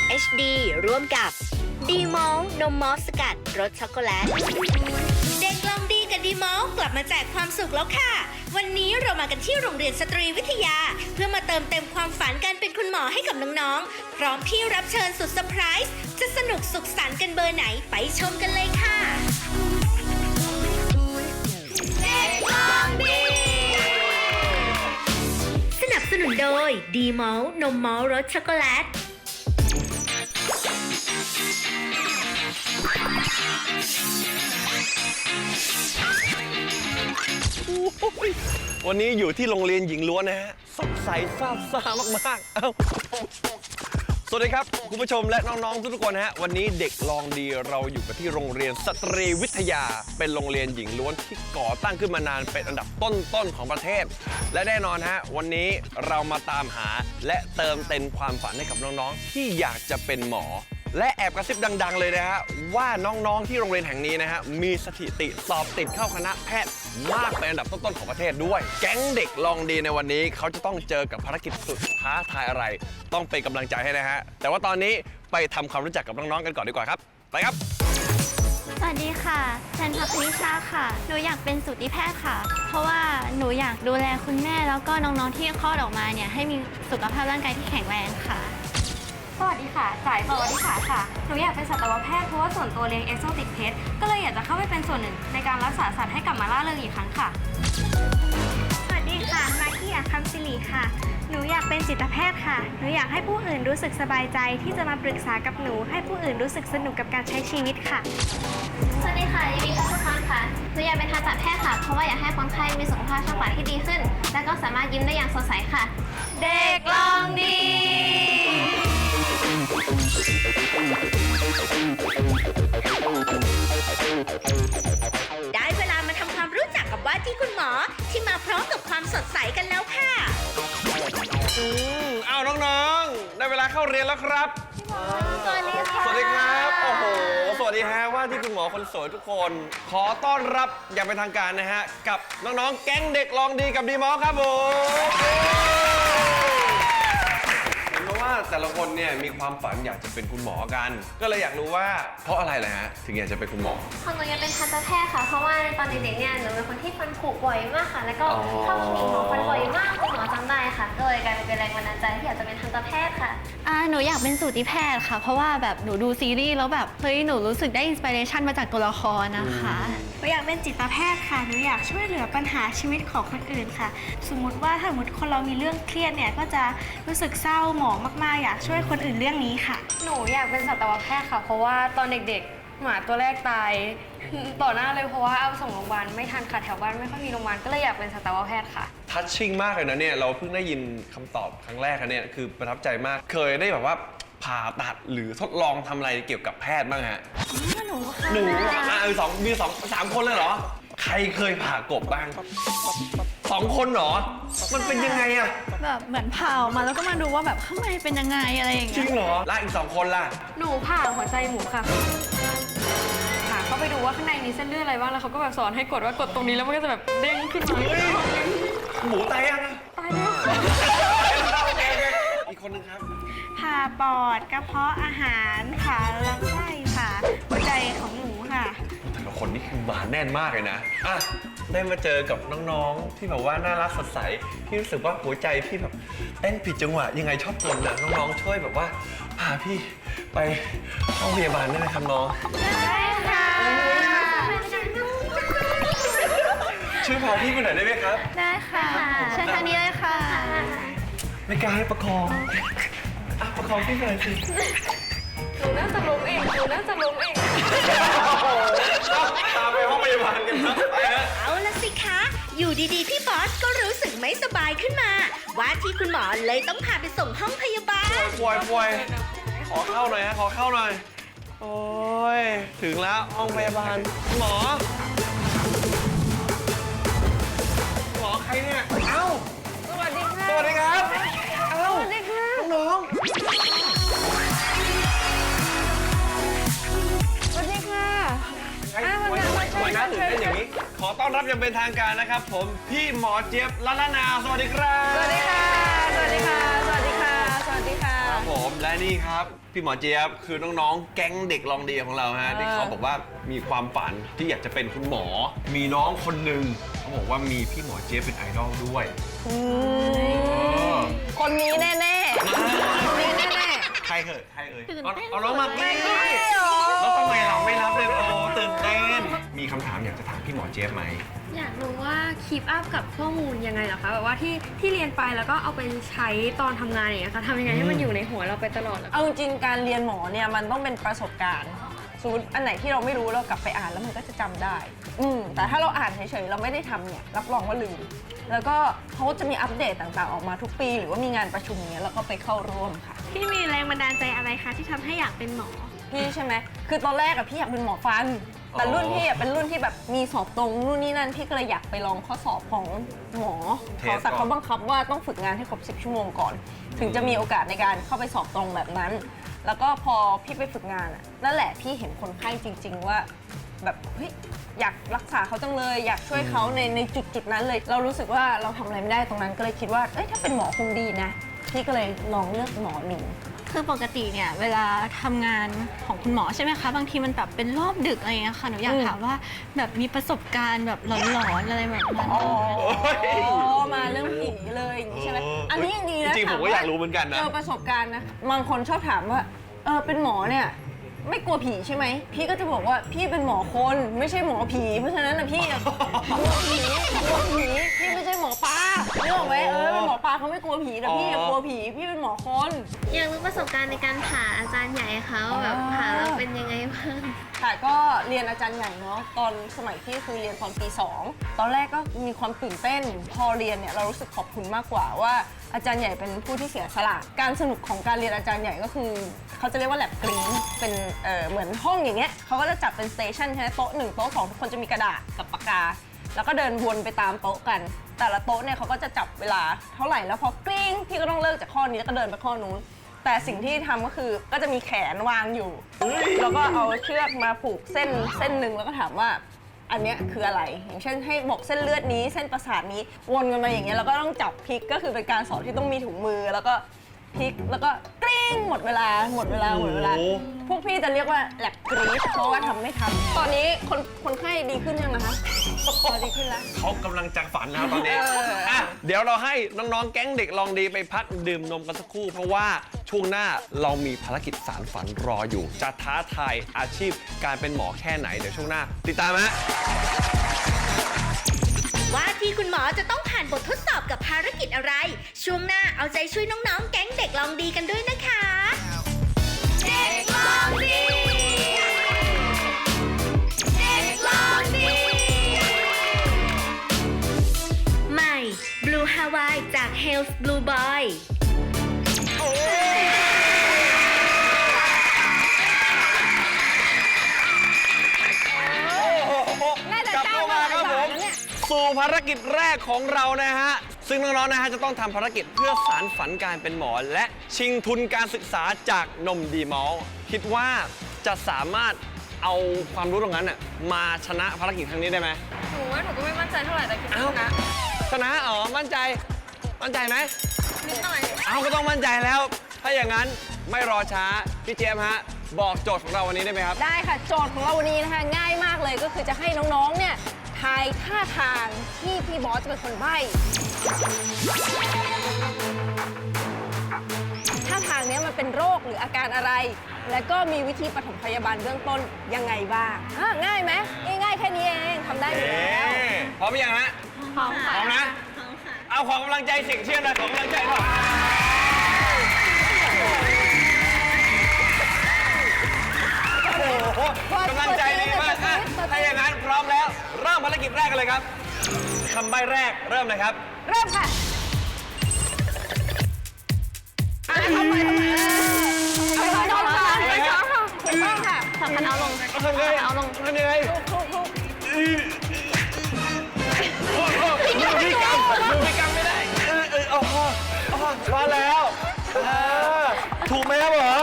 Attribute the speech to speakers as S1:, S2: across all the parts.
S1: ต HD ร่วมกับ ดีมอลนมมอสสกัดรสช็อกโกแลต เด็กลองดีกับดีมอลกลับมาแจกความสุขแล้วค่ะ วันนี้เรามากันที่โรงเรียนสตรีวิทยา เพื่อมาเติมเต็มความฝันการเป็นคุณหมอให้กับน้องๆ พร้อมพี่รับเชิญสุดเซอร์ไพรส์จะสนุกสุขสันต์กันเบอร์ไหนไปชมกันเลยค่ะ เด็กลองดี สนับสนุนโดยดีมอลนมมอลรสช็อกโกแลต
S2: วันนี้อยู่ที่โรงเรียนหญิงล้วนนะฮะสดใสซาบซ่ามากๆ เอ้า สวัสดีครับ คุณผู้ชมและน้อง ๆ ทุกๆคนนะฮะ วันนี้เด็กลองดีเราอยู่กันที่โรงเรียนสตรีวิทยา เป็นโรงเรียนหญิงล้วนที่ก่อตั้งขึ้นมานานเป็นอันดับต้น ๆ ของประเทศ และแน่นอนฮะ วันนี้เรามาตามหาและเติมเต็มความฝันให้กับน้อง ๆ ที่อยากจะเป็นหมอ และแอบกระซิบดัง ๆ เลยนะฮะว่าน้องๆที่โรงเรียนแห่งนี้นะฮะมีสถิติสอบติดเข้าคณะแพทย์มากเป็นอันดับต้นๆของประเทศด้วย แก๊งเด็กลองดีในวันนี้ เขาจะต้องเจอกับภารกิจสุดท้าทายอะไร ต้องเป็นกำลังใจให้นะฮะแต่ว่าตอนนี้ไปทำความรู้จักกับน้องๆกันก่อนดีกว่าครับไปครับ
S3: สวัสดีค่ะฉันพักนิชาค่ะ หนูอยากเป็นสูติแพทย์ค่ะ เพราะว่าหนูอยากดูแลคุณแม่แล้วก็น้องๆที่คลอดออกมาเนี่ยให้มีสุขภาพร่างกายที่แข็งแรงค่ะ
S4: ค่ะจ่ายสวัสดีค่ะค่ะ หนูอยากเป็นสัตวแพทย์เพราะว่าส่วนตัวเลี้ยงเอ o โซติกเพสก็เลยอยากจะเข้าไปเป็นส่วนหนึ่งในการรักษาสัตว์ให้กลับมาล่าเริงอีกครั้งค่ะ
S3: สวัสดีค่ะ มากี้อาคัมซิลีค่ะ หนูอยากเป็นจิตแพทย์ค่ะ หนูอยากให้ผู้อื่นรู้สึกสบายใจที่จะมาปรึกษากับหนู ให้ผู้อื่นรู้สึกสนุกกับการใช้ชีวิตค่ะ
S5: สวัสดีค่ะยินดีต้อนรับค่ะ หนูอยากเป็นทันตแพทย์ค่ะ เพราะว่าอยากให้คนไข้มีสุขภาพช่องปากที่ดีขึ้น และก็สามารถยิ้มได้อย่างสดใสค่ะ
S4: เด็กลองดี
S1: ได้เวลามาทำความรู้จักกับว่าที่คุณหมอที่มาพร้อมกับความสดใสกันแล้วค่ะ
S2: อืมเอาน้องๆ ได้เวลาเข้าเรียนแล้วครับ
S3: สวัสดีค่ะ
S2: สวัสดีครับ โอ้โห สวัสดีฮะว่าที่คุณหมอคนสวยทุกคน ขอต้อนรับอย่างเป็นทางการนะฮะ กับน้องๆ แก๊งเด็กลองดีกับดีหมอครับผมเห็นไหมว่า แต่ละคนเนี่ยมีความฝันอยากจะเป็นคุณหมอกัน ก็เลยอยากรู้ว่าเพราะอะไรเลยฮะถึงอยากจะเป็นคุณหมอ
S5: ของหนูอยากเป็นทันตแพทย์ค่ะ เพราะว่าในตอนเด็กๆเนี่ยหนูเป็นคนที่ฟันผุบ่อยมากค่ะ แล้วก็
S2: อ๋อ
S5: เข้าคลินิกหมอฟันบ่อยมากจนหมอจำได้ค่ะก็เลยกลายเป็นแรงบันดาลใจที่อยากจะเป็นทันตแพทย์ค่ะ
S3: อ่าหนูอยากเป็นสูติแพทย์ค่ะ เพราะว่าแบบหนูดูซีรีส์แล้วแบบเฮ้ยหนูรู้สึกได้อินสปิเรชันมาจากตัวละครนะคะ
S6: หนูอยากเป็นจิตแพทย์ค่ะ หนูอยากช่วยเหลือปัญหาชีวิตของคนอื่นค่ะ สมมุติว่าถ้าสมมติคนเรามีเรื่องเครียดเนี่ยก็จะรู้สึกเศร้าหมองมากๆ อยากช่วยคนอื่นเรื่องนี้ค่ะ
S4: หนูอยากเป็นสัตวแพทย์ค่ะ เพราะว่าตอนเด็กๆ หมาตัวแรกตาย ต่อหน้าเลยเพราะว่าเอาส่งโรงพยาบาลไม่ทันค่ะแถวบ้านไม่ค่อยมีโรงพยาบาลก็เลยอยากเป็นสัตวแพทย์ค่ะ
S2: ทัชชิ่งมากเลยนะเนี่ยเราเพิ่งได้ยินคำตอบครั้งแรกนะเนี่ยคือประทับใจมากเคยได้แบบว่าผ่าตัดหรือทดลองทำอะไรเกี่ยวกับแพทย์บ้างฮะ
S6: ห นูค่ะ
S2: หนูเหรออะเออสองมีสองสามคนเลยเหรอ ใครเคยผ่ากบบ้างสองคนเหรอ มันเป็นยังไงอะ
S3: แบบเหมือนเผามาแล้วก็มาดูว่าแบบข้างในเป็นยังไงอะไรอย่าง
S2: จริ
S3: เงี้
S2: ง
S3: ย
S2: เหรอแล้วอีกสองคนล่ะ
S4: หนูผ่าหัวใจหมูค่ะผ่าเข้าไปดูว่าข้างในมีเส้นเลือดอะไรบ้างแล้วเขาก็แบบสอนให้กดว่ากดตรงนี้แล้วมันก็จะแบบเด้งขึ้นมา
S2: เฮ้ย หมูตายยังอะ
S4: ตายแล้ว
S2: คนหนึงครับ
S6: ผ่าปอดกระเพาะอาหารค่ะลำไส้ค่ะหัวใจของหนูค่ะ
S2: แต่ละคนนี่คือหวานแน่นมากเลยนะ อะ ได้มาเจอกับน้องๆ ที่แบบว่าน่ารักสดใส พี่รู้สึกว่าหัวใจพี่แบบเต้นผิดจังหวะ ยังไงชอบกลนะน้องๆ ช่วยแบบว่าพาพี่ไปห้องพยาบาลได้ไหมครับน้อง
S3: ได้ค่ะ
S2: ช่วยพาพี่ไปหน่อยได้ไหมครับ
S3: ได้ค่ะเชิญทางนี้เลยค่ะ
S2: ไม่กล้าให้ประคองอะประคองพี่หน่อยสิ
S4: หนูน่าจะล้มเองหนูน่าจะล้มเอง
S2: ตามไปห้องพยาบาลกันครับไปฮะ
S1: เอาละสิคะ อยู่ดีๆ พี่บอสก็รู้สึกไม่สบายขึ้นมา ว่าที่คุณหมอเลยต้องพาไปส่งห้องพยาบาล
S2: ป่วยป่วยขอเข้าหน่อยฮะ ขอเข้าหน่อย โอ้ย ถึงแล้วห้องพยาบาล หมอ
S4: สวัสดีค่ะ
S2: ๆ
S4: อะวันนั้นมาช่วย
S2: วันนั้นตื่นเต้นอย่างนี้ ขอต้อนรับอย่างเป็นทางการนะครับ ผมพี่หมอเจี๊ยบละละนาสวัสดีครับ
S4: สวัสดีค่ะ สวัสดีค่ะ สวัสดีค่ะ สวัสดีค่ะ
S2: ครับผผมและนี่ครับ พี่หมอเจี๊ยบคือน้องๆ แก๊งเด็กลองดีของเราฮะที่เขาบอกว่ามีความฝันที่อยากจะเป็นคุณหมอ มีน้องคนหนึ่ง เขาบอกว่ามีพี่หมอเจี๊ยบเป็นไอดอลด้วยเออ
S7: คนนี้แน่ๆคนนี้แน่
S2: ใครเหอะใครเอ่ยเอาเอาน้องมากกี้แล้วทำไมเราไม่รับเลยโอ้ตื่นเต้นมีคำถามอยากจะถามพี่หมอเจี๊ยบไหม
S4: อยากรู้ว่าคีปอัพกับข้อมูลยังไงเหรอคะแบบว่าที่ที่เรียนไปแล้วก็เอาไปใช้ตอนทำงานอย่างเงี้ยค่ะทำยังไงให้มันอยู่ในหัวเราไปตลอด
S7: ๆเอาจริงๆการเรียนหมอเนี่ยมันต้องเป็นประสบการณ์ สมมติอันไหนที่เราไม่รู้เรากลับไปอ่านแล้วมันก็จะจำได้ อืมแต่ถ้าเราอ่านเฉยๆเราไม่ได้ทำเนี่ยรับรองว่าลืม แล้วก็เขาจะมีอัปเดตต่างๆออกมาทุกปี หรือว่ามีงานประชุมเนี้ยเราก็ไปเข้าร่วมค่ะ
S6: พี่มีแรงบันดาลใจอะไรคะที่ทำให้อยากเป็นหมอ
S7: พี่ใช่ไหม คือตอนแรกอะพี่อยากเป็นหมอฟัน แต่รุ่นพี่อะเป็นรุ่นที่แบบมีสอบตรงนู่นนี่นั่น พี่ก็เลยอยากไปลองข้อสอบของหมอ
S2: เท
S7: เขา
S2: ส
S7: แต่
S2: ก่อน
S7: เขาบังคับว่าต้องฝึกงานให้ครบ 10 ชั่วโมงก่อน ถึงจะมีโอกาสในการเข้าไปสอบตรงแบบนั้น แล้วก็พอพี่ไปฝึกงานอะนั่นแหละพี่เห็นคนไข้จริง ๆ ว่า แบบเฮ้ยอยากรักษาเขาจังเลยอยากช่วยเขาในในจุดจุดๆนั้นเลย เรารู้สึกว่าเราทำอะไรไม่ได้ตรงนั้นก็เลยคิดว่าเอ้ยถ้าเป็นหมอคงดีนะ พี่ก็เลยลองเลือกหมอหนึ่ง
S3: คือปกติเนี่ยเวลาทำงานของคุณหมอใช่ไหมคะ บางทีมันแบบเป็นรอบดึกอะไรอย่างเงี้ยค่ะหนูอยาก
S7: อืม
S3: ถามว่าแบบมีประสบการณ์แบบหลอนๆอะไรแบบนั้น
S7: อ๋อมาเรื่องผีเลยอย่างนี้ใช่ไหม
S2: เอออั
S7: อันนี้ยังดีนะ
S2: จริงๆผมก็
S7: ถ
S2: อยากรู้เหมือนกันนะ
S7: เจอประสบการณ์นะ บางคนชอบถามว่า เออเป็นหมอเนี่ย ไม่กลัวผีใช่ไหม พี่ก็จะบอกว่าพี่เป็นหมอคนไม่ใช่หมอผี เพราะฉะนั้นนะพี่อะกลัวผีกลัวผีพี่ไม่ใช่หมอปลาเรื่องไหมเออเป็นหมอปลาเขาไม่กลัวผีแต่พี่อะ
S2: อ๋อ
S7: กลัวผีพี่เป็นหมอคน
S5: อยากรู้ประสบการณ์ในการผ่าอาจารย์ใหญ่เขาแบบผ่าแล้วเป็นยังไงบ้าง
S7: ค่ะก็เรียนอาจารย์ใหญ่เนาะตอนสมัยที่คือเรียนตอนปี 2 ตอนแรกก็มีความตื่นเต้น พอเรียนเนี่ยเรารู้สึกขอบคุณมากกว่าว่า อาจารย์ใหญ่เป็นผู้ที่เสียสละการสนุกของการเรียนอาจารย์ใหญ่ก็คือ เขาจะเรียกว่าแลบกรีนเป็นเอ่อเหมือนห้องอย่างเงี้ยเขาก็จะจับเป็นสเตชันใช่ไหมโต๊ะหนึ่งโต๊ะสองทุกคนจะมีกระดาษกับปากกา แล้วก็เดินวนไปตามโต๊ะกัน แต่ละโต๊ะเนี่ยเขาก็จะจับเวลาเท่าไหร่แล้วพอกริ้งพี่ก็ต้องเลิกจากข้อนี้แล้วก็เดินไปข้อนู้น แต่สิ่งที่ทำก็คือก็จะมีแขนวางอยู่ แล้วก็เอาเชือกมาผูกเส้นเส้นหนึ่งแล้วก็ถามว่า อันเนี้ยคืออะไร อย่างเช่นให้บอกเส้นเลือดนี้เส้นประสาทนี้วนกันมาอย่างเงี้ยแล้วก็ต้องจับพลิกก็คือเป็นการสอนที่ต้องมีถุงมือแล้วก็พลิกแล้วก็กริ้งหมดเวลาหมดเวลาหมดเวลา
S2: โอ้
S7: พวกพี่จะเรียกว่าแลบกรีดเพราะว่าทำไม่ทันตอนนี้คนคนไข้ดีขึ้นยังนะคะ พอดีขึ้นแล้ว
S2: เขากำลังจะฝันนะครับตอนนี้
S7: เอออะ
S2: เดี๋ยวเราให้น้องๆ แก๊งเด็กลองดีไปพักดื่มนมกันสักครู่ เพราะว่าช่วงหน้าเรามีภารกิจสารฝันรออยู่ จะท้าทายอาชีพการเป็นหมอแค่ไหน เดี๋ยวช่วงหน้า ติดตามฮะ
S1: ว่าที่คุณหมอจะต้องผ่านบททดสอบกับภารกิจอะไร ช่วงหน้าเอาใจช่วยน้องๆ แก๊งเด็กลองดีกันด้วยนะคะ เด็กลองดี Blue Hawaii จาก Hell's Blue Boy
S2: กลับเข้ามาครับผมสู่ภารกิจแรกของเรานะฮะ ซึ่งน้องๆนะฮะจะต้องทำภารกิจเพื่อสารฝันการเป็นหมอ และชิงทุนการศึกษาจากนมดีมอลคิดว่าจะสามารถเอาความรู้ตรงนั้นน่ะมาชนะภารกิจครั้งนี้ได้ไหม
S4: หนูว่าหนูก็ไม่มั่นใจเท่าไหร่แต่คิดว่านะ
S2: ชนะอ๋อมั่นใจ มั่นใจไหม
S4: นิดหน่อย
S2: เอาก็ต้องมั่นใจแล้ว ถ้าอย่างนั้นไม่รอช้า พี่เจมส์ฮะ บอกโจทย์ของเราวันนี้ได้ไหมครับ
S7: ได้ค่ะ โจทย์ของเราวันนี้นะคะ ง่ายมากเลยก็คือจะให้น้องๆ เนี่ยทายท่าทางที่พี่บอสจะเป็นคนใบ้ท่าทางเนี้ยมันเป็นโรคหรืออาการอะไร แล้วก็มีวิธีปฐมพยาบาลเบื้องต้นยังไงบ้างอะง่ายไหมง่ายๆแค่นี้เองทำได้อยู่แล้ว
S2: พร้อมหรือยังฮะ
S3: พร้อมค่ะ
S2: พร้อมนะเอาขอกำลังใจเสิ่งเชียร์หน่อยขอกำลังใจหน่อยโอ้โหกำลังใจดีมากอะถ้าอย่างนั้นพร้อมแล้ว เริ่มภารกิจแรกกันเลยครับคำใบ้แรกเริ่มเลยครับ
S7: เริ่มค่ะอะเข้าไปเข้าไปเข้าไปเข้าไปถูกต้องค่ะ
S3: ทำมันเอาลง
S2: ทำไง
S3: เอาลง
S2: ทำยังไง
S7: ถูกถูก
S2: โอ้โหดู พี่กังพี่กังไม่ได้เออเออโอ้โหโอ้โหมาแล้วเออถูกไหมครับเหรอ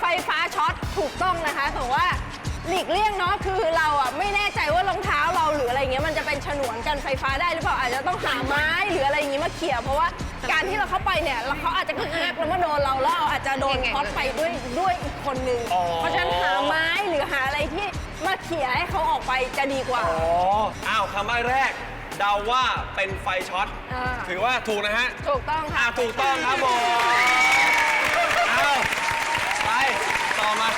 S7: ไฟฟ้าช็อตถูกต้องนะคะแต่ว่าหลีกเลี่ยงเนาะคือเราอะไม่แน่ใจว่ารองเท้าเราหรืออะไรเงี้ยมันจะเป็นฉนวนกันไฟฟ้าได้หรือเปล่าอาจจะต้องหาไม้หรืออะไรอย่างงี้มาเขี่ยเพราะว่าการที่เราเข้าไปเนี่ยแล้วเขาอาจจะกระแทกแล้วมาโดนเราแล้วเราอาจจะโดนช็อตไปด้วยด้วยอีกคนนึงเพราะฉะนั้นหาไม้หรือหาอะไรที่ เขี่ยให้เขาออกไปจะดีกว่า
S2: อ๋อ อ้าวคำใบ้แรก เดาว่าเป็นไฟช็อต
S7: อ่า
S2: ถือว่าถูกนะฮะ
S7: ถูกต้อง
S2: อ่า
S7: ค่ะ
S2: ถูกต้องครับผมเอาไป ต่อมา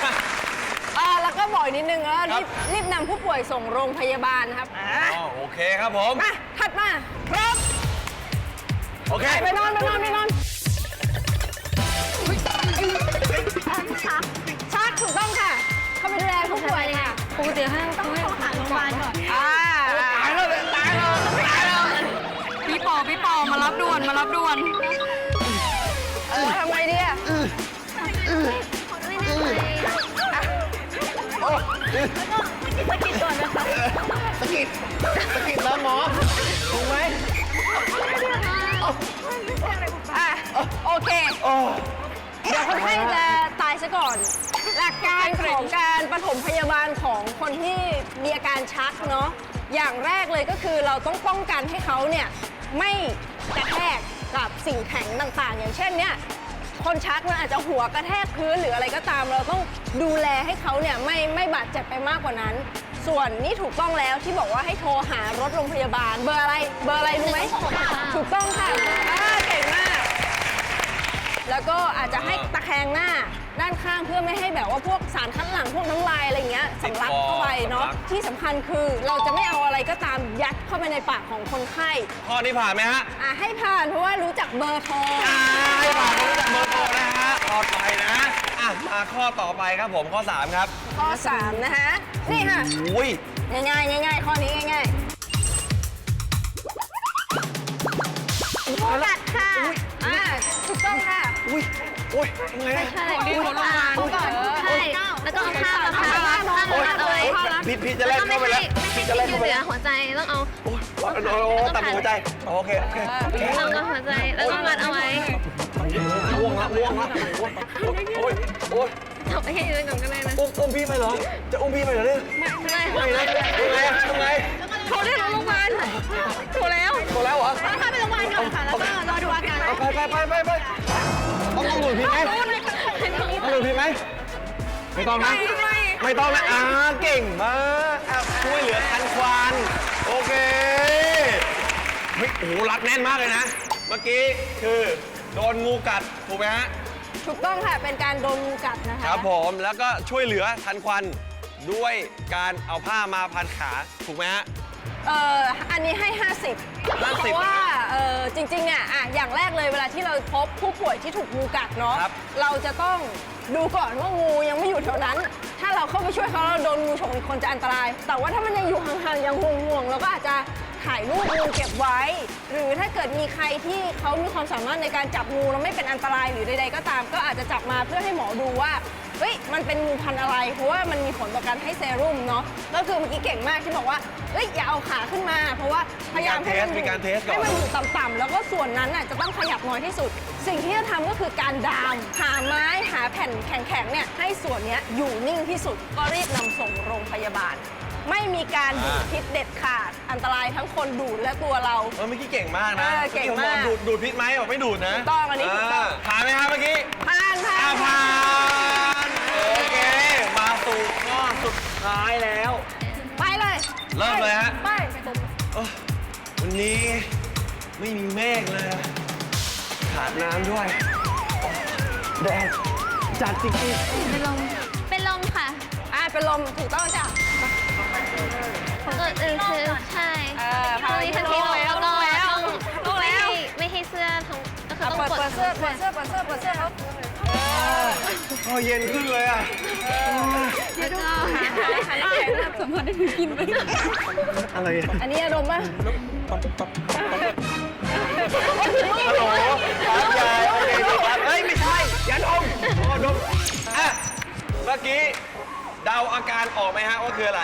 S7: อ่าแล้วก็บอกอีกนิดนึงว่า
S2: ครั
S7: รี
S2: บ
S7: บรีบนำผู้ป่วยส่งโรงพยาบาลครับอ่า
S2: อ๋อโอเคครับผม
S7: มาถัดมา ครับ
S2: โอเค
S7: ไปนอนไปนอนไปนอน ป
S4: กติให้ต้องให้
S3: หาโรงพยาบาลก่อน
S7: อ่า
S2: ตายแล้วตายแล้วตายแล้ว
S4: พี่ปอพี่ปอมารับด่วนมารับด่วน
S7: เออทำไงดีอะ
S2: สะกิดสะกิดแล้วหมอถูกไหม
S7: อะโอเค
S2: โอ้
S7: เดี๋ยวคนไข้จะตายซะก่อน หลักการของการปฐมพยาบาลของคนที่มีอาการชักเนาะอย่างแรกเลยก็คือเราต้องป้องกันให้เขาเนี่ยไม่กระแทกกับสิ่งแข็งต่างๆ อย่างเช่นเนี่ยคนชักมันอาจจะหัวกระแทกพื้นหรืออะไรก็ตาม เราต้องดูแลให้เขาเนี่ยไม่ไม่บาดเจ็บไปมากกว่านั้น ส่วนนี่ถูกต้องแล้วที่บอกว่าให้โทรหารถโรงพยาบาลเบอร์อะไรเบอร์อะไรรู้ไหมถูกต้องค่ะ แล้วก็อาจจะให้ตะแคงหน้าด้านข้างเพื่อไม่ให้แบบว่าพวกสารคัดหลั่งพวกน้ำลายอะไรเงี้ยสำลักเข้าไปเนาะ
S2: สำลัก
S7: ที่สำคัญคือเราจะไม่เอาอะไรก็ตามยัดเข้าไปในปากของคนไข้
S2: ข้อนี้ผ่านไหมฮะ
S7: อะให้ผ่านเพราะว่ารู้จักเบอร์โทร
S2: อ่าให้ผ่านรู้จักเบอร์โทรนะฮะปลอดภัยนะอะมาข้อต่อไปครับผมข้อ 3 ครับ
S7: ข้อ 3 นะฮะนี่ค่ะ
S2: อุ้ย
S7: ง่ายๆง่ายๆข้อนี้ง่าย
S3: โอกาส
S7: ค่ะ
S2: อุ้ยอุ้ยยังไงนะ
S3: ใช่รีบโทรโรงพยาบาลก่อนใช่แล้วก็เอาผ้ามาพันผ้ามาพันเอาไว้
S2: พี่พี่จะ
S3: แล้
S2: เล่
S3: วนก็ไม่
S2: เข้าไป
S3: ให้
S2: แล้ว
S3: ไม่ให้
S2: พี่
S3: ที่
S2: จะ
S3: อ
S2: เล่นเข้า
S3: ยู่
S2: ไป
S3: เหนื
S2: แล้
S3: อ
S2: ว
S3: หัวใจต้องเอา
S2: โอ้ยโอ้ยโอ้ยโอ้ยตัดหัวใจโอเคโอเคโอเค
S3: ต้องเอาหัวใจแล้วก็มัดเอาไว้
S2: ง่วงละง่วงละโอ้ยโอ้ยโอ้ย
S3: จับไปให้ยืนก่อนก็ได้นะ
S2: อุ้มอุ้มพี่ไปเหรอจะอุ้มพี่ไปเหรอเนี่ย
S3: ไม่
S2: ไม่นะทำไงอะทำไง
S3: เขาเรียกรถโรงพยาบาลโทรแล้ว
S2: โตแล้วเหรอ
S3: พาไปโรงพยาบาลก่อนค่ะ แล้วก็รอดูอาการ
S2: เอาไปไปไปไปไป ต้องต้องหลุดพี่ไหมต้องหลุดพี่ไหม ไม่ต้องนะ ไม่ต้องนะอ่าเก่งมากอะช่วยเหลือทันควันโอเค เฮ้ยโอ้โหรัดแน่นมากเลยนะ เมื่อกี้คือโดนงูกัดถูกไหมฮะ
S7: ถูกต้องค่ะ เป็นการโดนงูกัดนะคะ
S2: ครับผม แล้วก็ช่วยเหลือทันควันด้วยการเอาผ้ามาพันขา ถูกไหมฮะ
S7: เอ่ออันนี้ให้ 50เพราะว่า เอ่อจริงๆเนี่ยอะอย่างแรกเลยเวลาที่เราพบผู้ป่วยที่ถูกงูกัดเนาะ
S2: ครับ
S7: เราจะต้องดูก่อนว่างูยังไม่อยู่แถวนั้น ถ้าเราเข้าไปช่วยเขาเราโดนงูฉกอีกคนจะอันตราย แต่ว่าถ้ามันยังอยู่ห่างๆยังห่วงๆเราก็อาจจะถ่ายรูปงูเก็บไว้ หรือถ้าเกิดมีใครที่เขามีความสามารถในการจับงูแล้วไม่เป็นอันตรายหรือใดๆก็ตาม ก็อาจจะจับมาเพื่อให้หมอดูว่า เฮ้ยมันเป็นงูพันธุ์อะไร เพราะว่ามันมีผลต่อการให้เซรุ่มเนาะก็คือเมื่อกี้เก่งมากที่บอกว่าเฮ้ยอย่าเอาขาขึ้นมา เพราะว่าพยายามให้มัน
S2: มีการเทสมีการเทสก่อน
S7: ให้มันอยู่ต่ำๆแล้วก็ส่วนนั้นน่ะจะต้องขยับน้อยที่สุด สิ่งที่จะทำก็คือการดามหาไม้หาแผ่นแข็งๆเนี่ยให้ส่วนเนี้ยอยู่นิ่งที่สุดก็รีบนำส่งโรงพยาบาล ไม่มีการดูดพิษเด็ดขาดอันตรายทั้งคนดูดและตัวเรา
S2: เออเมื่อกี้เก่งมากนะ
S7: เออเก่งมาก
S2: อดูดดูดพิษไหมบอกไม่ดูดนะ
S7: ถูกต้องอันนี้ถูกต้องา
S2: ผ่านไหมครับเมื่อกี้
S7: ผ่านผ่า
S2: อานผ่าน ท้ายแล้ว
S7: ไปเลย
S2: เริ่มเลยฮะ
S7: ไป
S2: เอ้อวันนี้ไม่มีเมฆเลยอะขาดน้ำด้วยโอ้แดดจัดจริง
S3: เป็นลมเป็นลมค่ะ
S7: อ่าเป็นลมถูกต้องจ้ะ
S3: ก็เออคือใช่
S7: เออ
S3: ตอนนี้ทันทีลงแล้วก็
S7: ลงแล้ว
S3: ต้อง
S7: ลง
S3: ไม่
S7: แล้ว
S3: ให้ไม่ให้เสื้อทั้งก็คือ
S7: อะ
S3: ต้อง
S7: เปิด
S3: กด
S7: เปิดเสื้อเปิดเสื้อเปิดเสื้อเปิดเสื้อเขา
S2: ๆพอเย็นขึ้นเลยอะ
S3: แล้วก็
S7: หาหาน้ำแข็งนะสมมติได้กินไหม
S2: อะไรอะ
S7: อันนี้อารมณ์ป่ะ
S2: ฮัลโหลครับยายโอเคดีครับเฮ้ยไม่ใช่อย่าดมอ๋อดมอะเมื่อกี้เดาอาการออกไหมฮะว่าคืออะไร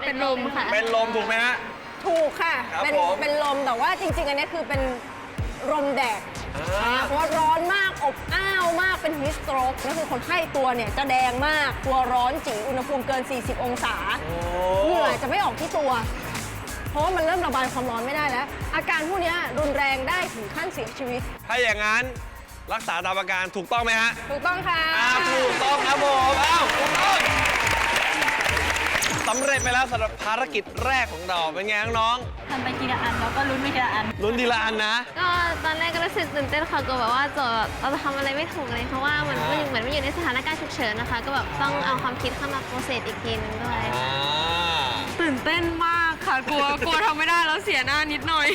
S3: เป็นลมค่ะ
S2: เป็นลมถูกไหมฮะ
S7: ถูกค่ะ
S2: ครับ
S7: เป็น
S2: ผม
S7: เป็นลมแต่ว่าจริง ๆ อันนี้คือเป็น ลมแดด
S2: อ่า
S7: เพราะว่าร้อนมากอบอ้าวมากเป็นฮิสโตรกก็คือคนไข้ตัวเนี่ยจะแดงมากตัวร้อนจีอุณหภูมิเกิน 40 องศา
S2: โอ้
S7: เหงื่อจะไม่ออกที่ตัวพราะว่ามันเริ่มระบายความร้อนไม่ได้แล้ว อาการพวกเนี้ยรุนแรงได้ถึงขั้นเสียชีวิต
S2: ถ้าอย่างนั้นรักษาตามอาการถูกต้องไหมฮะ
S7: ถูกต้องค่ะ
S2: อ่าถูกต้องครับผมอ้าวถูกต้อง สำเร็จไปแล้วสำหรับภารกิจแรกของเราเป็นไงน้อง
S3: ทำไปทีละอันแล้วก็ลุ้นไปทีละอัน
S2: ๆลุ้นทีละอันนะ
S5: ก็ตอนแรกก็รู้สึกตื่นเต้นค่ะกลัวแบบว่าโจทย์แบบเราจะทำอะไรไม่ถูกเลยเพราะว่าเหมือนมันเหมือนมันอยู่ในสถานการณ์ฉุกเฉินนะคะ ก็แบบต้องเอาความคิดเข้ามาโปรเซสอีกทีนึงด้วย
S2: อ่า
S4: ตื่นเต้นมากค่ะ กลัว กลัวทำไม่ได้แล้วเสียหน้านิดหน่อย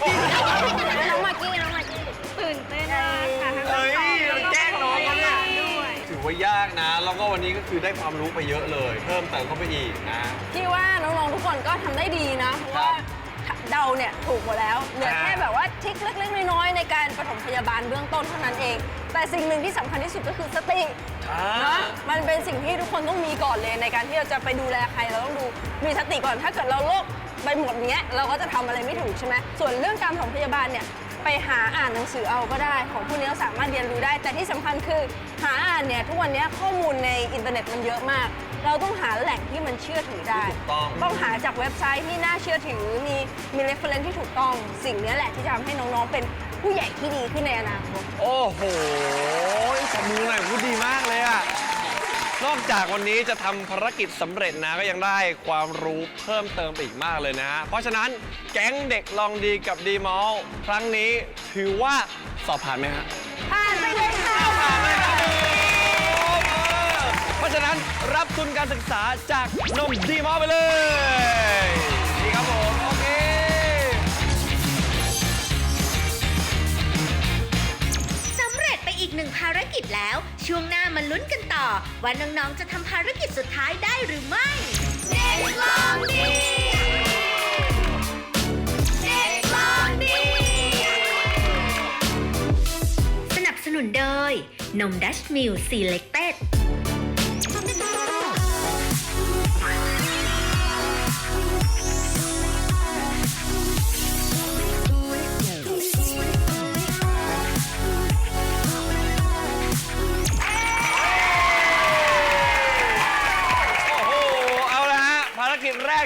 S5: น้องมากกี้น้องมากกี้
S6: ตื่นเต้นมากค่ะทั้ง
S2: เฮ้ย
S6: น้อง
S2: แกล้
S6: ด้วย
S2: ถือว่ายากนะ แล้วก็วันนี้ก็คือได้ความรู้ไปเยอะเลย เพิ่มเติมเข้าไปอีกนะ
S7: พี่ว่าน้องๆทุกคนก็ทำได้ดีนะเพราะว่าเดาเนี่ยถูกหมดแล้วเหลือแค่แบบว่าทริคเล็กๆน้อยๆในการปฐมพยาบาลเบื้องต้นเท่านั้นเอง แต่สิ่งหนึ่งที่สำคัญที่สุดก็คือสติ
S2: อ่า
S7: เนอะมันเป็นสิ่งที่ทุกคนต้องมีก่อนเลยในการที่เราจะไปดูแลใครเราต้องดูมีสติก่อนถ้าเกิดเราโรคไปหมดเนี้ยเราก็จะทำอะไรไม่ถูกใช่ไหมส่วนเรื่องการปฐมพยาบาลเนี่ย ไปหาอ่านหนังสือเอาก็ได้ ของพวกนี้เราสามารถเรียนรู้ได้ แต่ที่สำคัญคือหาอ่านเนี่ยทุกวันเนี้ยข้อมูลในอินเทอร์เน็ตมันเยอะมาก เราต้องหาแหล่งที่มันเชื่อถือได้
S2: ถูกต้อง
S7: ต้องหาจากเว็บไซต์ที่น่าเชื่อถือมีมี reference ที่ถูกต้อง สิ่งเนี้ยแหละที่จะทำให้น้องๆเป็นผู้ใหญ่ที่ดีขึ้นในอนาคต
S2: โอ้โหขอบมือหน่อยพูดดีมากเลยอะ นอกจากวันนี้จะทำภารกิจสำเร็จนะก็ยังได้ความรู้เพิ่มเติมไปอีกมากเลยนะ เพราะฉะนั้นแก๊งเด็กลองดีกับดีมอลครั้งนี้ถือว่าสอบผ่านไหมฮะ
S7: ผ่านไปเลยค่ะ
S2: ผ่านเลยครับผมเออเพราะฉะนั้นรับทุนการศึกษาจากนมดีมอลไปเลยดีครับผมโอเค
S1: สำเร็จไปอีกหนึ่งภารกิจแล้ว ช่วงหน้ามาลุ้นกันต่อ ว่าน้องๆจะทำภารกิจสุดท้ายได้หรือไม่ เด็กลองดีเด็กลองดีสนับสนุนโดยนมดัชมิลซีเล็กเต็ด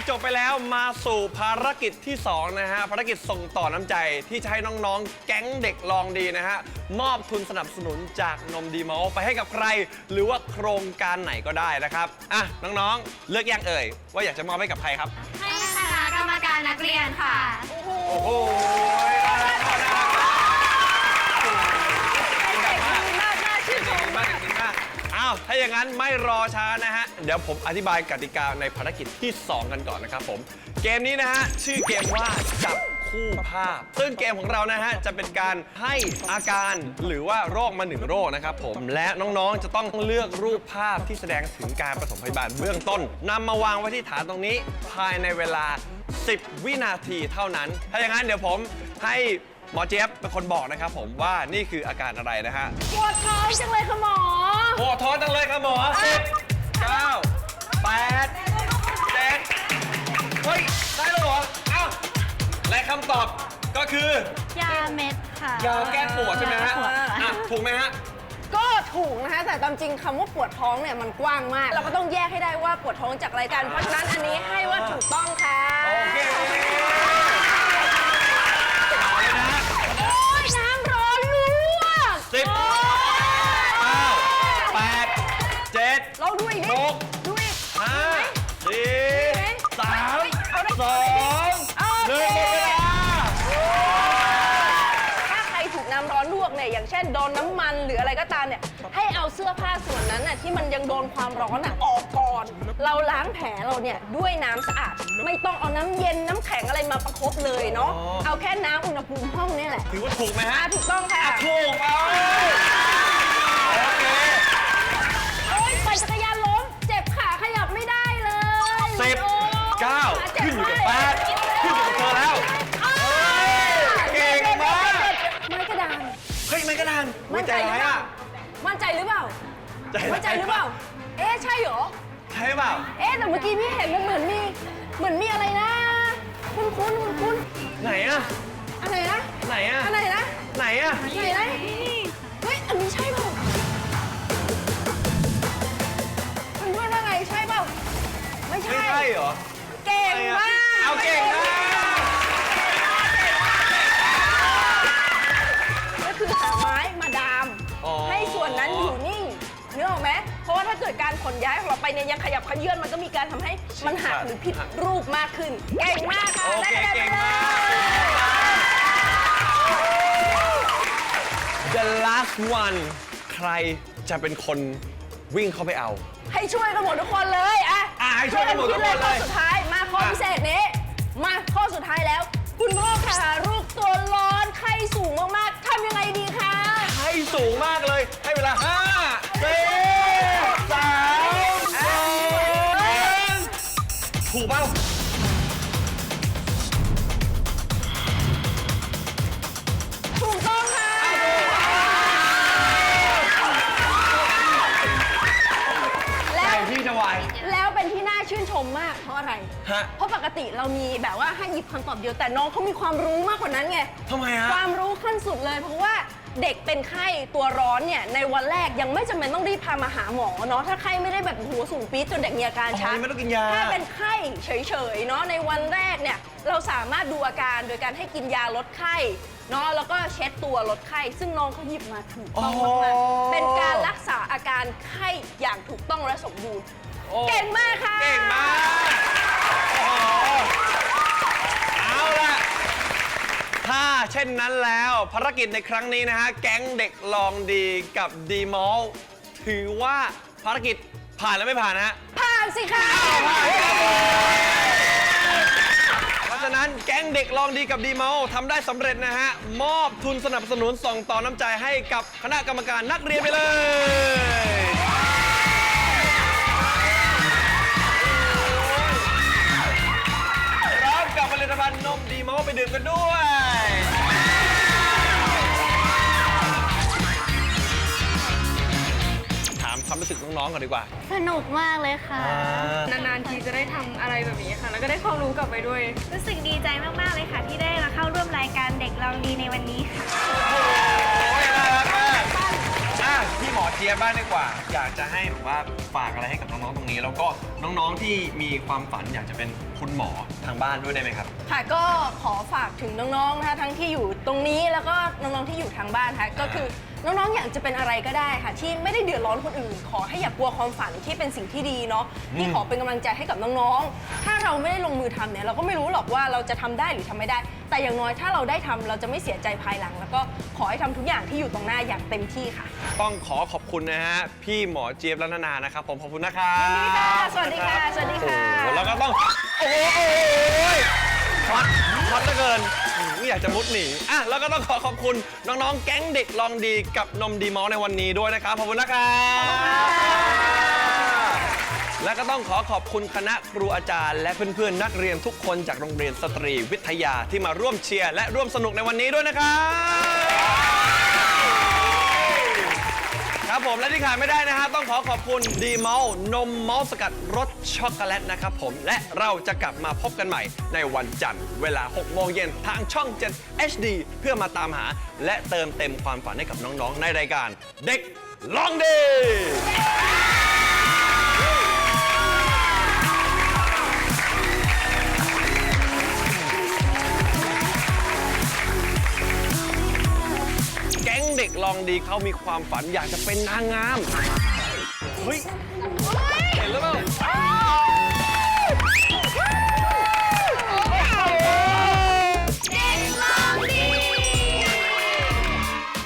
S2: จแรกจบไปแล้วมาสู่ภารกิจที่2นะฮะภารกิจส่งต่อน้ำใจที่จะให้น้องๆ แก๊งเด็กลองดีนะฮะมอบทุนสนับสนุนจากนมดีมอลไปให้กับใคร หรือว่าโครงการไหนก็ได้นะครับอะน้องๆ เลือกยังเอ่ย ว่าอยากจะมอบให้กับใครครับ
S3: ให้คณะกรรมการนักเรียนค่ะ
S2: โอ้โหน่ารักมากน่ารักมาก อ้าว ถ้าอย่างนั้นไม่รอช้านะฮะ เดี๋ยวผมอธิบายกติกาในภารกิจที่ 2 กันก่อนนะครับผม เกมนี้นะฮะ ชื่อเกมว่าจับคู่ภาพ ซึ่งเกมของเรานะฮะ จะเป็นการให้อาการหรือว่าโรคมาหนึ่งโรคนะครับผม และน้องๆ จะต้องเลือกรูปภาพที่แสดงถึงการปฐมพยาบาลเบื้องต้นนำมาวางไว้ที่ฐานตรงนี้ ภายในเวลา 10 วินาทีเท่านั้น ถ้าอย่างนั้นเดี๋ยวผมให้หมอเจี๊ยบเป็นคนบอกนะครับผมว่านี่คืออาการอะไรนะฮะ
S7: ปวดท้องจังเลยค่ะหมอ
S2: โอ้ท้อจังเลยครับหมอสิบเก้าแปดเจ็ดเฮ้ย ได้แล้วเหรอเอ้าและคำตอบก็คือยา
S3: เม็ดค่ะ
S2: ยาแก้ปวดใช่ไหมฮะ
S3: ยาแก้ปวด
S2: อะถูกไหมฮะ
S7: ก็ถูกนะคะ แต่ตามจริงคำว่าปวดท้องเนี่ยมันกว้างมาก เราก็ต้องแยกให้ได้ว่าปวดท้องจากอะไรกันเพราะฉะนั้นอันนี้ให้ว่าถูกต้องค่ะ
S2: โอเค เอาเสื้
S7: อผ้าส่วนนั้นน่ะที่มันยังโดนความร้อนน่ะออกก่อน เราล้างแผลเราเนี่ยด้วยน้ำสะอาด ไม่ต้องเอาน้ำเย็นน้ำแข็งอะไรมาประคบเลยเนาะ
S2: อ๋อ
S7: เอาแค่น้ำอุณหภูมิห้องเนี่ยแหละ
S2: ถือว่าถูกไหมฮะ
S7: อะถูกต้องค่ะ
S2: อะถูกเอาโอเค
S7: โอ๊ยปั่นจักรยานล้ม เจ็บขาขยับไม่ได้เลย
S2: สิบ
S7: โอ๊ย
S2: เก้า
S7: จ็
S2: ขึ้นอยู่กับแปด
S7: มาก
S2: ขึ้นอยู่กับเธอแล้ว
S7: อ้าว
S2: เก่งมาก
S7: ไม้กระดาน
S2: เฮ้ยไม่กระดาน
S7: มั่นใจหรือ
S2: ร้าย
S7: เปล่า
S2: อะ
S7: มั่นใจหรือเปล่า
S2: ใจร้าย
S7: มั่นใจหรือเปล่า เอ๊ะใช่เหรอ
S2: ใช่เปล่า
S7: เอ๊ะแต่เมื่อกี้พี่เห็นมันเหมือนมี เหมือนมีอะไรนะ คุ้นคุ้นคุ้นคุ้น
S2: ไหนอะ
S7: ๆอะไรนะ
S2: ไหนอะ
S7: อะไรนะ
S2: ไหนอะ
S7: ไหนนะเฮ้ยอันนี้ใช่เปล่าเพื่อนๆว่าไงใช่เปล่า ไม่ใช่
S2: ไม่ใช่เหรอ
S7: เก่งมาก
S2: เอาเก่งมา
S7: ขนย้ายของเราไปเนี่ยยังขยับขยื่นมันก็มีการทำให้มันหักหรือผิดรูปมากขึ้น เก่งมากค่ะ
S2: โอเค
S7: ได้คะแนน
S2: เก่ง
S7: ไป
S2: มาก
S7: เลย
S2: The last one ใครจะเป็นคนวิ่งเข้าไปเอา
S7: ให้ช่วยกันหมดทุกคนเลยอะ
S2: อะให้ช่วยกันหมดทุกคนเลย
S7: ข้อสุดท้าย มาข้อ
S2: อะ
S7: พิเศษนี้ มาข้อสุดท้ายแล้ว คุณพ่อค่ะลูกตัวร้อนไข้สูงมากๆทำยังไงดีคะ
S2: ให้สูงมากเลย ให้เวลา ฮะ
S7: เพราะปกติเรามีแบบว่าให้หยิบคำตอบเดียวแต่น้องเขามีความรู้มากกว่านั้นไง
S2: ทำไมฮะ
S7: ความรู้ขั้นสุดเลย เพราะว่าเด็กเป็นไข้ตัวร้อนเนี่ยในวันแรกยังไม่จำเป็นต้องรีบพามาหาหมอเนาะถ้าไข้ไม่ได้แบบหัวสูงปี๊ดจนเด็กมีอาการ
S2: อ๋อ
S7: ชัก
S2: ยังไม่ต้องกินยา
S7: ถ้าเป็น ไข้เฉยๆเนาะในวันแรกเนี่ยเราสามารถดูอาการโดยการให้กินยาลดไข้เนาะแล้วก็เช็ดตัวลดไข้ ซึ่งน้องเขาหยิบมาถูกต้องมากๆเป็นการรักษาอาการไข้อย่างถูกต้องและสมบูรณ์
S2: โอ้
S7: เก่งมากค่ะ
S2: เก่งมากโอ้โหเอาล่ะ ถ้าเช่นนั้นแล้วภารกิจในครั้งนี้นะฮะ แก๊งเด็กลองดีกับดีมอลถือว่าภารกิจผ่านแล้วไม่ผ่านนะฮะ
S7: ผ่านสิคะ
S2: เพราะฉะนั้นแก๊งเด็กลองดีกับดีมอลทำได้สำเร็จนะฮะ มอบทุนสนับสนุนส่งต่อน้ำใจให้กับคณะกรรมการนักเรียนไปเลย พร้อมกับผลิตภัณฑ์นมดีมอลไปดื่มกันด้วย รู้สึกน้องๆก่อนดีกว่า
S3: สนุกมากเลยค่ะ
S4: นานๆทีจะได้ทำอะไรแบบนี้ค่ะ แล้วก็ได้ความรู้กลับไปด้วย
S6: รู้สึกดีใจมาก ๆ เลยค่ะ ที่ได้มาเข้าร่วมรายการเด็กลองดีในวันนี้ค่ะ
S2: โอ้ยน่ารักมากอะพี่หมอเจี๊ยบบ้างดีกว่า อยากจะให้แบบว่าฝากอะไรให้กับน้องๆตรงนี้ แล้วก็น้องๆที่มีความฝันอยากจะเป็น คุณหมอทางบ้านด้วยได้ไหมครับ
S7: ค่ะก็ขอฝากถึงน้องๆนะคะทั้งที่อยู่ตรงนี้แล้วก็น้องๆที่อยู่ทางบ้านค่ะก็คือน้องๆอยากจะเป็นอะไรก็ได้ค่ะ ที่ไม่ได้เดือดร้อนคนอื่น ขอให้อย่ากลัวความฝันที่เป็นสิ่งที่ดีเนาะที่ขอเป็นกำลังใจให้กับน้องๆ ถ้าเราไม่ได้ลงมือทำเนี่ยเราก็ไม่รู้หรอกว่าเราจะทำได้หรือทำไม่ได้ แต่อย่างน้อยถ้าเราได้ทำเราจะไม่เสียใจภายหลัง แล้วก็ขอให้ทำทุกอย่างที่อยู่ตรงหน้าอย่างเต็มที่ค่ะ
S2: ต้องขอขอบคุณนะฮะ พี่หมอเจี๊ยบและนานานะครับ ผมขอบคุณนะครับ
S7: ยินดีค่ะสวัสดีค่ะสวัสดีค่ะ
S2: โอ้โหแล้วก็ต้อง โอ้โหช็อตช็อตเหลือเกินอืมไม่อยากจะมุดหนีอะแล้วก็ต้องขอขอบคุณน้องๆ แก๊งเด็กลองดีกับนมดีมอลในวันนี้ด้วยนะครับขอบคุณนะครับและก็ต้องขอขอบคุณคณะครูอาจารย์ และเพื่อนๆนักเรียนทุกคนจากโรงเรียนสตรีวิทยาที่มาร่วมเชียร์และร่วมสนุกในวันนี้ด้วยนะครับ ผมและที่ขาดไม่ได้นะฮะ ต้องขอขอบคุณดีมอลนมมอลสกัดรสช็อกโกแลตนะครับผม และเราจะกลับมาพบกันใหม่ในวันจันทร์ เวลา 6 โมงเย็นทางช่อง 7 HD เพื่อมาตามหา และเติมเต็มความฝันให้กับน้องๆ ในรายการ เด็กลองดี ลองดีเขามีความฝันอยากจะเป็นนางงาม เฮ้ย